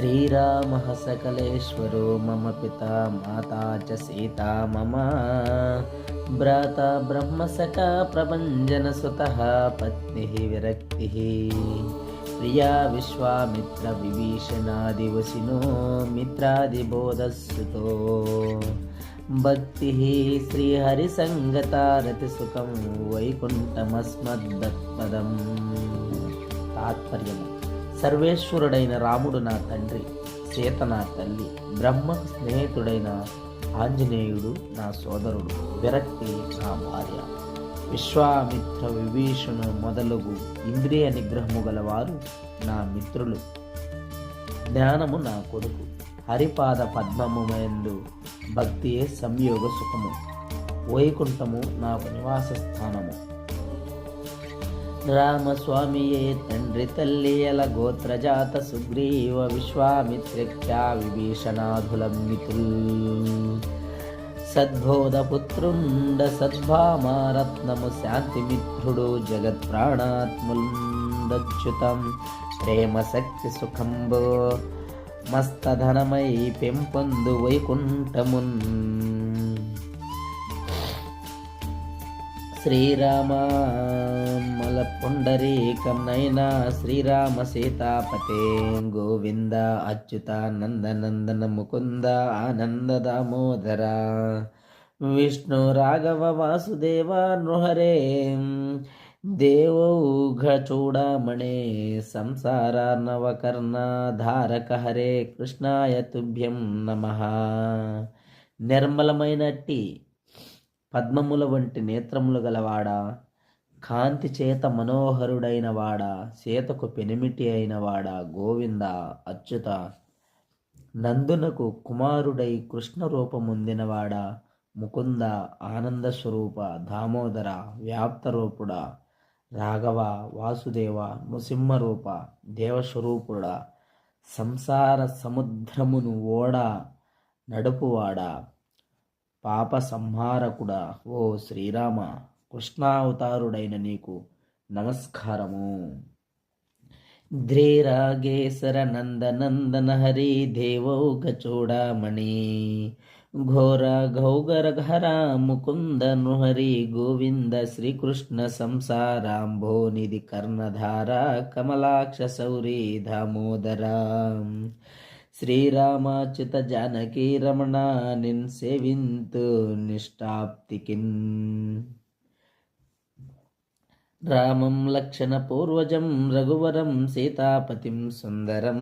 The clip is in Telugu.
श्रीरामः सकलेश्वरो मम पिता माता च सीता मम भ्राता ब्रह्मसखा प्रभञ्जनसुतः पत्निः विरक्तिः प्रिया विश्वामित्रविभीषणादिवसिनो मित्रादिबोधस्सुतो भक्तिः श्रीहरिसङ्गता रतिसुखं వైకుంఠమస్మద్పదం తాత్పర్యము సర్వేశ్వరుడైన రాముడు నా తండ్రి సీత నా తల్లి బ్రహ్మ స్నేహితుడైన ఆంజనేయుడు నా సోదరుడు విరక్తి నా భార్య. విశ్వామిత్ర విభీషణు మొదలగు ఇంద్రియ నిగ్రహము గలవారు నా మిత్రులు. జ్ఞానము నా కొడుకు. హరిపాద పద్మముందు భక్తియే సంయోగ సుఖము. వైకుంఠము నాకు నివాస స్థానము. రామస్వామియే తండ్రి తల్లి ఎల గోత్రజాత సుగ్రీవ విశ్వామిత్రఖ్యా విభీషణాధులం మితుల్. సద్బోధపుత్రుండ సద్భామారత్నము శాంతిమిత్రుడు జగత్ప్రాణాత్ముందచ్యుతం ప్రేమ శక్తి సుఖంబో మస్తధనమై పెంపొందు వైకుంఠమున్. శ్రీరామల పుండరీకం నైనా శ్రీరామ సీతాపతే గోవింద అచ్యుత నందనందన ముకుంద ఆనంద దామోదర. విష్ణు రాఘవ వాసుదేవ నృహరే. దేవో ఘచూడామణే సంసార నవకర్ణ ధారక హరే కృష్ణాయ తుభ్యం నమ. నిర్మలమైనట్టి పద్మముల వంటి నేత్రములు గలవాడా? కాంతి చేత మనోహరుడైన వాడా? సీతకు పెనిమిటి అయిన వాడా? గోవింద అచ్యుత? నందునకు కుమారుడై కృష్ణ రూపముందినవాడా ముకుంద ఆనంద స్వరూప దామోదర వ్యాప్తరూపుడా రాఘవ వాసుదేవ నృసింహరూప దేవస్వరూపుడా? సంసార సముద్రమును ఓడ నడుపువాడా? పాప సంహారకుడా. ఓ శ్రీరామ కృష్ణావతారుడైన నీకు నమస్కారము. ధ్రీరాగేశర నందనందన హరి దేవౌగ చూడమణి ఘోర ఘౌగర ఘర ముకుంద నృహరి గోవింద శ్రీకృష్ణ సంసారాంభో నిధి కర్ణధార కమలాక్ష సౌరీ దామోదరా. శ్రీరామాచ్యుత జానకీ రమణ నిన్ సేవింతు నిష్టాప్తికిన్. రామం లక్షణ పూర్వజం రఘువరం సీతాపతిం సుందరం.